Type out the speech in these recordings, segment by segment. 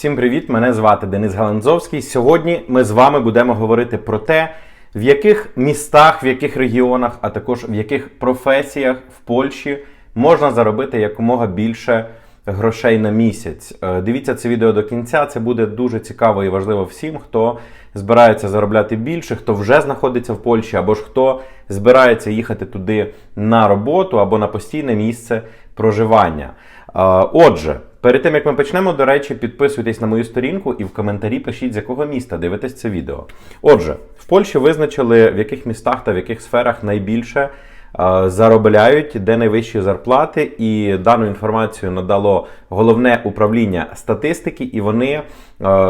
Всім привіт! Мене звати Денис Галанзовський. Сьогодні ми з вами будемо говорити про те, в яких містах, в яких регіонах, а також в яких професіях в Польщі можна заробити якомога більше грошей на місяць. Е, Дивіться це відео до кінця. Це буде дуже цікаво і важливо всім, хто збирається заробляти більше, хто вже знаходиться в Польщі, або ж хто збирається їхати туди на роботу або на постійне місце проживання. Е, Отже. Перед тим як ми почнемо, до речі, підписуйтесь на мою сторінку і в коментарі пишіть, з якого міста дивитесь це відео. Отже, в Польщі визначили, в яких містах та в яких сферах найбільше заробляють, де найвищі зарплати, і дану інформацію надало головне управління статистики, і вони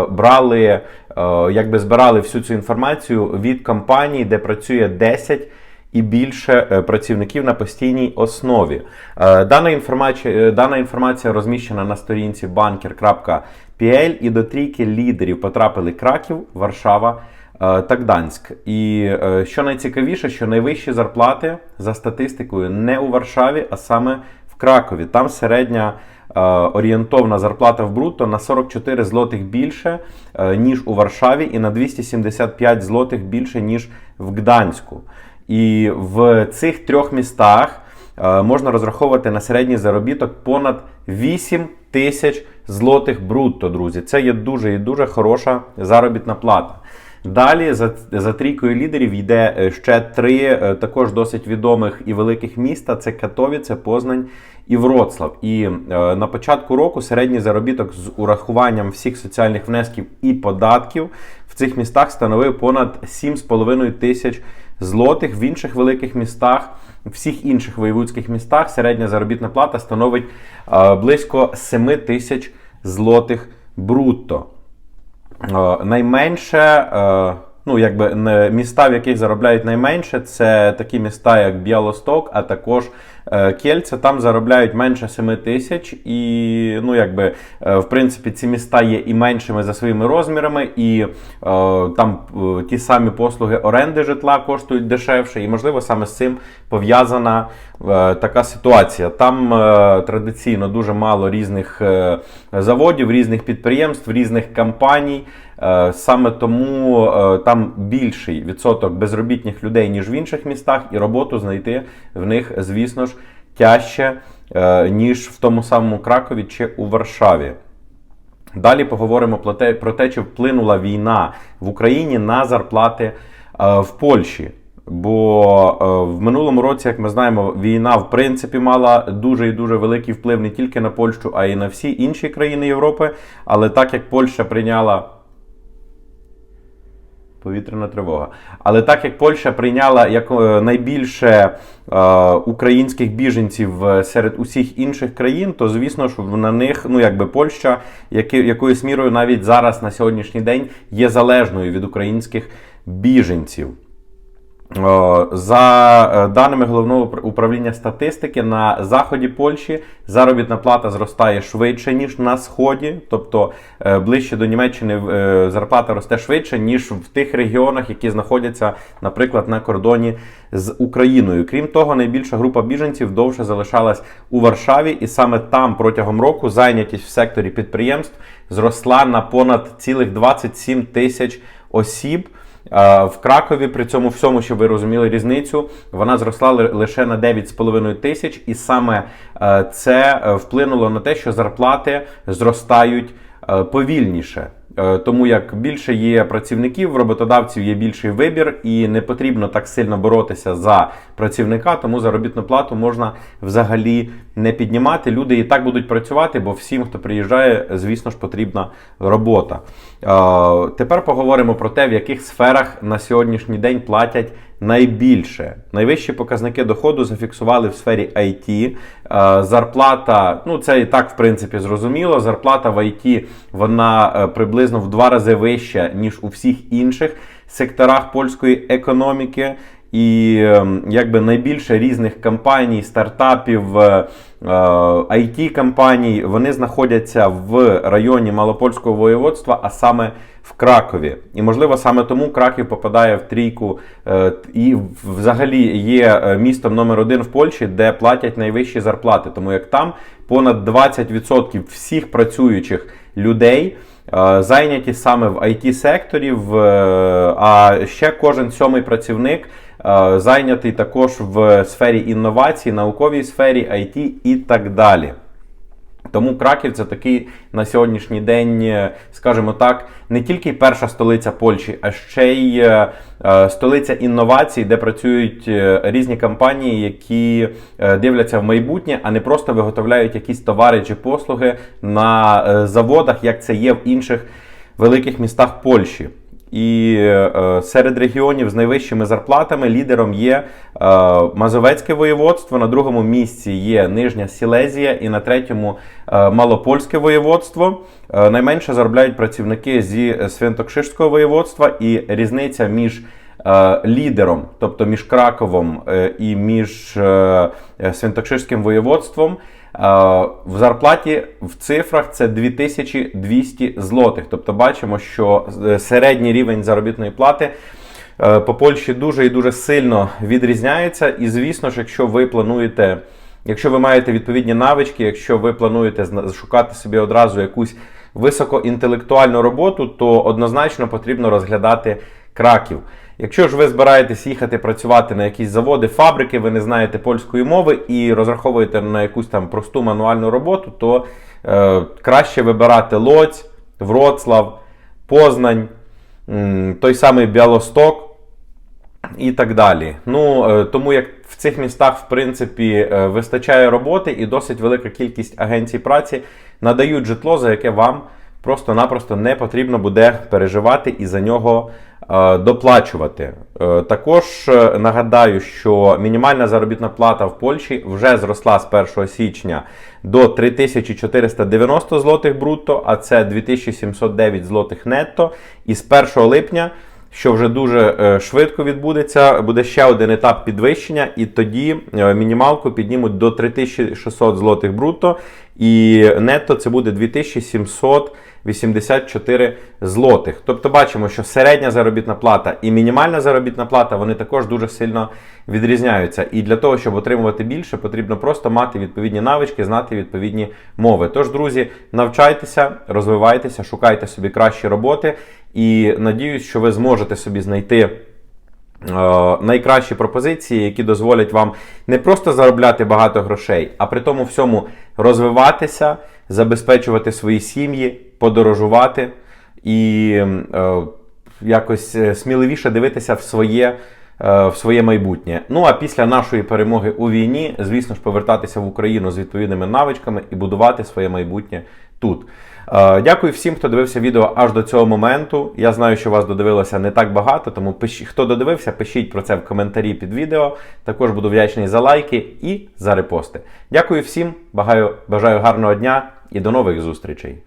брали, якби збирали всю цю інформацію від компаній, де працює 10 і більше е, працівників на постійній основі. Е, Дана інформація, е, дана інформація розміщена на сторінці banker.pl і до трійки лідерів потрапили Краків, Варшава та Гданськ. І що найцікавіше, що найвищі зарплати за статистикою не у Варшаві, а саме в Кракові. Там середня. Орієнтовна зарплата в брутто на 44 злотих більше, ніж у Варшаві, і на 275 злотих більше, ніж в Гданську. І в цих трьох містах е, можна розраховувати на середній заробіток понад 8 тисяч злотих брутто, друзі. Це є дуже і дуже хороша заробітна плата. Далі за, за трійкою лідерів йде е, ще три е, також досить відомих і великих міста: це Катовіце, Познань і Вроцлав. І е, на початку року середній заробіток з урахуванням всіх соціальних внесків і податків цих містах становив понад 7,5 тисяч злотих. В інших великих містах, всіх інших воєвудських містах середня заробітна плата становить е, близько 7 тисяч злотих брутто. Е, найменше, е, ну якби міста, в яких заробляють найменше, це такі міста, як Біалосток, а також Кельце. Там заробляють менше 7 тисяч, і ну якби е, в принципі ці міста є і меншими за своїми розмірами, і е, там е, ті самі послуги оренди житла коштують дешевше, і можливо саме з цим пов'язана е, така ситуація. Там е, традиційно дуже мало різних е, заводів, різних підприємств, різних компаній. Е, Саме тому е, там більший відсоток безробітних людей, ніж в інших містах, і роботу знайти в них, звісно ж, тяжче, е, ніж в тому самому Кракові чи у Варшаві. Далі поговоримо про те, чи вплинула війна в Україні на зарплати е, в Польщі. Бо е, в минулому році, як ми знаємо, війна в принципі мала дуже і дуже великий вплив не тільки на Польщу, а й на всі інші країни Європи. Але так як Польща прийняла Повітряна тривога. Але так як Польща прийняла як е, найбільше е, українських біженців е, серед усіх інших країн, то звісно ж на них, ну якби Польща, які, якоюсь мірою навіть зараз на сьогоднішній день є залежною від українських біженців. За е, даними головного управління статистики, на заході Польщі заробітна плата зростає швидше, ніж на сході, тобто е, ближче до Німеччини е, зарплата росте швидше, ніж в тих регіонах, які знаходяться, наприклад, на кордоні з Україною. Крім того, найбільша група біженців довше залишалась у Варшаві, і саме там протягом року зайнятість в секторі підприємств зросла на понад цілих 27 тисяч осіб. Е, В Кракові при цьому всьому, щоб ви розуміли різницю, вона зросла лише на 9,5 тисяч, і саме е, це е, вплинуло на те, що зарплати зростають повільніше. Тому як більше є працівників, роботодавців є більший вибір, і не потрібно так сильно боротися за працівника, тому заробітну плату можна взагалі не піднімати. Люди і так будуть працювати, бо всім, хто приїжджає, звісно ж, потрібна робота. Е, Тепер поговоримо про те, в яких сферах на сьогоднішній день платять найбільше. Найвищі показники доходу зафіксували в сфері IT. Е, Зарплата, ну це і так в принципі зрозуміло. Зарплата в IT вона е, приблизно в два рази вища, ніж у всіх інших секторах польської економіки. І ем, якби найбільше різних компаній, стартапів, е, it компаній вони знаходяться в районі Малопольського воєводства, а саме в Кракові. І можливо саме тому Краків попадає в трійку е, і взагалі є е, містом номер один в Польщі, де платять найвищі зарплати. Тому як там понад 20% всіх працюючих людей. е, Зайняті саме в it секторі а ще кожен сьомий працівник е, зайнятий також в сфері інновацій, науковій сфері, IT і так далі. Тому Краків це такий на сьогоднішній день, е, скажімо так, не тільки перша столиця Польщі, а ще й е, е, столиця інновацій, де працюють е, різні компанії, які е, дивляться в майбутнє, а не просто виготовляють якісь товари чи послуги на е, заводах, як це є в інших великих містах Польщі. І е, серед регіонів з найвищими зарплатами лідером є е, Мазовецьке воєводство, на другому місці є Нижня Сілезія і на третьому е, Малопольське воєводство. Найменше заробляють працівники зі Свинтокшишського воєводства, і різниця між лідером, тобто між Краковом і між е, воєводством. Е, В зарплаті в цифрах це 2200 злотих. Тобто бачимо, що е, середній рівень заробітної плати е, по Польщі дуже і дуже сильно відрізняється. І звісно ж, якщо ви плануєте, якщо ви маєте відповідні навички, якщо ви плануєте шукати собі одразу якусь високоінтелектуальну роботу, то однозначно потрібно розглядати краків. Якщо ж ви збираєтесь їхати працювати на якісь заводи, фабрики, ви не знаєте польської мови і розраховуєте на якусь там просту мануальну роботу, то е, краще вибирати Лоць, Вроцлав, Познань, той самий Біалосток і так далі. Ну, е, тому як в цих містах, в принципі, е, вистачає роботи і досить велика кількість агенцій праці надають житло, за яке вам просто-напросто не потрібно буде переживати і за нього доплачувати. Е, Також е, нагадаю, що мінімальна заробітна плата в Польщі вже зросла з 1 січня до 3490 злотих брутто, а це 2709 злотих нетто. І з 1 липня що вже дуже е, швидко відбудеться. Буде ще один етап підвищення, і тоді е, мінімалку піднімуть до 3600 злотих брутто, і нетто це буде 2784 злотих. Тобто бачимо, що середня заробітна плата і мінімальна заробітна плата вони також дуже сильно відрізняються. І для того, щоб отримувати більше, потрібно просто мати відповідні навички, знати відповідні мови. Тож, друзі, навчайтеся, розвивайтеся, шукайте собі кращі роботи. І надіюсь, що ви зможете собі знайти е, найкращі пропозиції, які дозволять вам не просто заробляти багато грошей, а при тому всьому розвиватися, забезпечувати свої сім'ї, подорожувати і е, якось е, сміливіше дивитися в своє. е, В своє майбутнє. Ну а після нашої перемоги у війні, звісно ж, повертатися в Україну з відповідними навичками і будувати своє майбутнє тут. Е, Дякую всім, хто дивився відео аж до цього моменту. Я знаю, що вас додивилося не так багато, тому пишіть, хто додивився, пишіть про це в коментарі під відео. Також буду вдячний за лайки і за репости. Дякую всім, бажаю, бажаю гарного дня і до нових зустрічей.